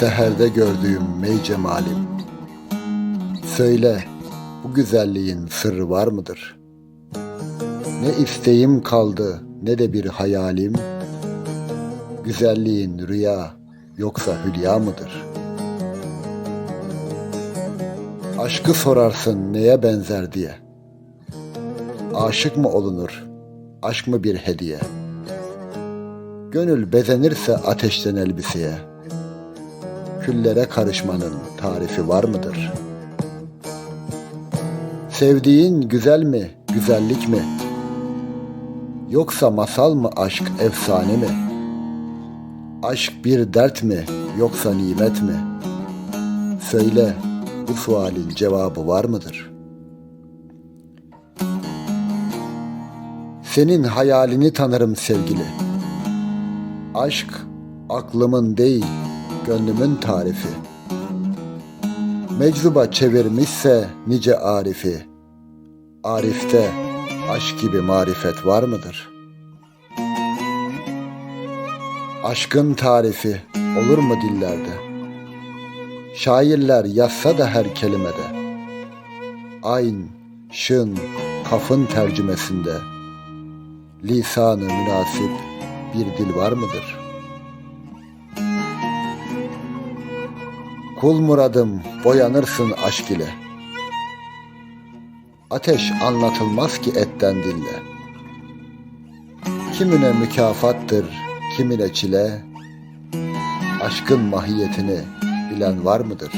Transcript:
Seherde gördüğüm mey cemalim Söyle bu güzelliğin sırrı var mıdır? Ne isteğim kaldı ne de bir hayalim Güzelliğin rüya yoksa hülya mıdır? Aşkı sorarsın neye benzer diye Aşık mı olunur? Aşk mı bir hediye? Gönül bezenirse ateşten elbiseye Küllere karışmanın tarifi var mıdır? Sevdiğin güzel mi, güzellik mi? Yoksa masal mı aşk, efsane mi? Aşk bir dert mi, yoksa nimet mi? Söyle, bu sualin cevabı var mıdır? Senin hayalini tanırım sevgili. Aşk aklımın değil, gönlümün tarifi. Meczuba çevirmişse nice arifi. Arifte aşk gibi marifet var mıdır? Aşkın tarifi olur mu dillerde? Şairler yazsa da her kelimede. Ayn, şın, kafın tercümesinde lisanı münasip bir dil var mıdır? Kul muradım boyanırsın aşk ile. Ateş anlatılmaz ki etten dille. Kimine mükafattır, kimine çile. Aşkın mahiyetini bilen var mıdır?